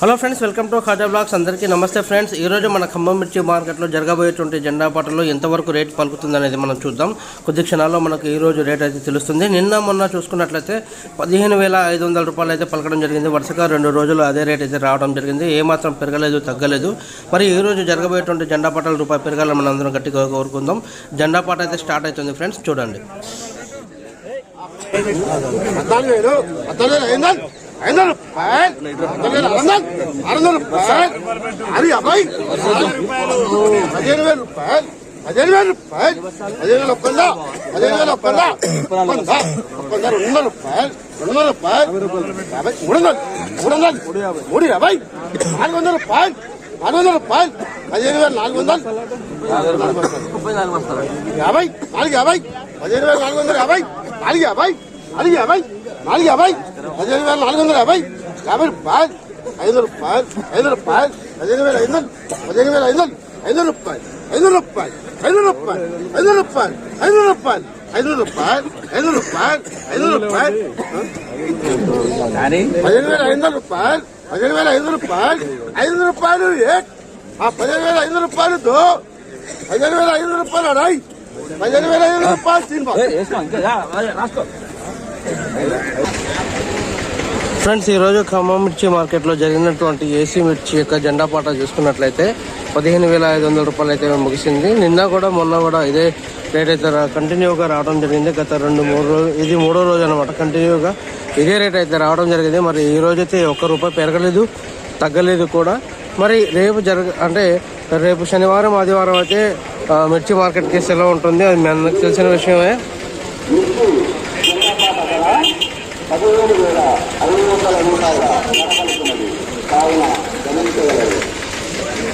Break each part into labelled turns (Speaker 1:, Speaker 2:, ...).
Speaker 1: Hello friends welcome to Khaja blogs. అందరికీ నమస్తే friends. ఈరోజు మన ఖమ్మం మిర్చి మార్కెట్లో జరగబోయేటువంటి జెండా పాటలో ఎంతవరకు రేట్ పలుకుతుంది అనేది మనం చూద్దాం. కొద్ది క్షణాల్లో మనకు ఈ రోజు రేట్ అయితే తెలుస్తుంది. నిన్న మొన్న చూసుకున్నట్లయితే పదిహేను వేల ఐదు వందల రూపాయలు అయితే పలకడం జరిగింది. వరుసగా రెండు రోజులు అదే రేట్ అయితే రావడం జరిగింది. ఏమాత్రం పెరగలేదు తగ్గలేదు. మరి ఈ రోజు జరగబోయేటువంటి జెండా పాటల రూపాయి పెరగాలని మనం అందరం గట్టిగా కోరుకుందాం. జెండా పాట అయితే స్టార్ట్ అవుతుంది ఫ్రెండ్స్. చూడండి.
Speaker 2: ஐநூறு ரூபாய் அறுநூறு பதினேழு வேறு ரூபாய் பதினேழு வேறு ரூபாய் பதினேழு பதினேழு வேலை ஒப்பந்தா. ஒப்பந்தா. ஒப்பந்தா. ரெண்டு ரூபாய் ரெண்டு ரூபாய் முடிந்தது முடிந்தது முடி அபாய். நாலு வந்த ரூபாய் நாலு வந்த ரூபாய் பதினேழு வேறு நாலு வந்தால். அபாய். நாளைக்கு அபாய். பதினேழு வேறு நாலு வந்தால் నాలుగు యాభై పదిహేను వేల నాలుగు వందల యాభై యాభై రూపాయలు ఐదు రూపాయలు ఐదు రూపాయలు పదిహేను వేల ఐదు వందలు పదిహేను వేల ఐదు వందలు ఐదు రూపాయలు ఐదు రూపాయలు ఐదు రూపాయలు ఐదు రూపాయలు ఐదు రూపాయలు ఐదు రూపాయలు ఐదు రూపాయలు ఐదు రూపాయలు పదిహేను వేల ఐదు వందల రూపాయలు పదిహేను వేల ఐదు రూపాయలు ఐదు రూపాయలు ఆ పదిహేను వేల ఐదు రూపాయలు దో పదిహేను వేల ఐదు రూపాయలు అడాయి పదిహేను వేల ఐదు రూపాయలు తినబా
Speaker 1: ఫ్రెండ్స్ ఈరోజు ఖమ్మం మిర్చి మార్కెట్లో జరిగినటువంటి ఏసీ మిర్చి యొక్క జెండా పాట చూసుకున్నట్లయితే పదిహేను వేల ఐదు వందల రూపాయలు అయితే ముగిసింది. నిన్న కూడా మొన్న కూడా ఇదే రేట్ అయితే కంటిన్యూగా రావడం జరిగింది. గత రెండు మూడు రోజు ఇది మూడో రోజు అనమాట కంటిన్యూగా ఇదే రేట్ అయితే రావడం జరిగింది. మరి ఈ రోజు అయితే ఒక్క రూపాయి పెరగలేదు తగ్గలేదు కూడా. మరి రేపు జరగ అంటే రేపు శనివారం ఆదివారం అయితే మిర్చి మార్కెట్కి సెలవు ఉంటుంది? అది మనకు తెలిసిన విషయమే.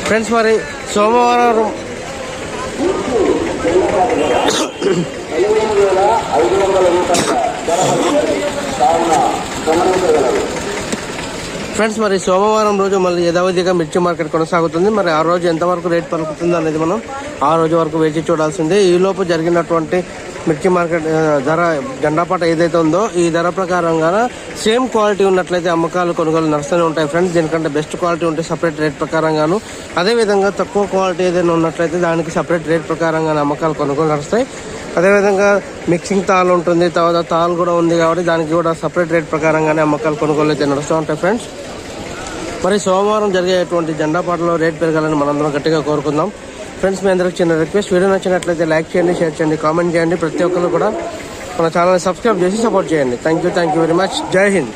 Speaker 1: ఫ్రెండ్స్ మరి సోమవారం ఫ్రెండ్స్ మరి సోమవారం రోజు మళ్ళీ యథావిధిగా మిర్చి మార్కెట్ కొనసాగుతుంది. మరి ఆ రోజు ఎంతవరకు రేట్ పలుకుతుందో అనేది మనం ఆ రోజు వరకు వేచి చూడాల్సిందే. ఈ లోపు జరిగినటువంటి మిర్చి మార్కెట్ ధర జెండాపాట ఏదైతే ఉందో ఈ ధర ప్రకారంగా సేమ్ క్వాలిటీ ఉన్నట్లయితే అమ్మకాలు కొనుగోలు నడుస్తూనే ఉంటాయి ఫ్రెండ్స్. దీనికంటే బెస్ట్ క్వాలిటీ ఉంటే సపరేట్ రేట్ ప్రకారంగాను. అదేవిధంగా తక్కువ క్వాలిటీ ఏదైనా ఉన్నట్లయితే దానికి సపరేట్ రేట్ ప్రకారంగా అమ్మకాలు కొనుగోలు నడుస్తాయి. అదేవిధంగా మిక్సింగ్ తాల్ ఉంటుంది తర్వాత తాల్ కూడా ఉంది కాబట్టి దానికి కూడా సపరేట్ రేట్ ప్రకారంగానే అమ్మకాలు కొనుగోలు అయితే నడుస్తూ ఉంటాయి ఫ్రెండ్స్. మరి సోమవారం జరిగేటువంటి జెండాపాటలో రేట్ పెరగాలని మనందరం గట్టిగా కోరుకుందాం. ఫ్రెండ్స్ మీ అందరికి చిన్న రిక్వెస్ట్. వీడియో నచ్చినట్లయితే లైక్ చేయండి షేర్ చేయండి కామెంట్ చేయండి. ప్రతి ఒక్కరు కూడా మన ఛానల్ సబ్స్క్రైబ్ చేసి సపోర్ట్ చేయండి. Thank you thank you very much. Jai Hind.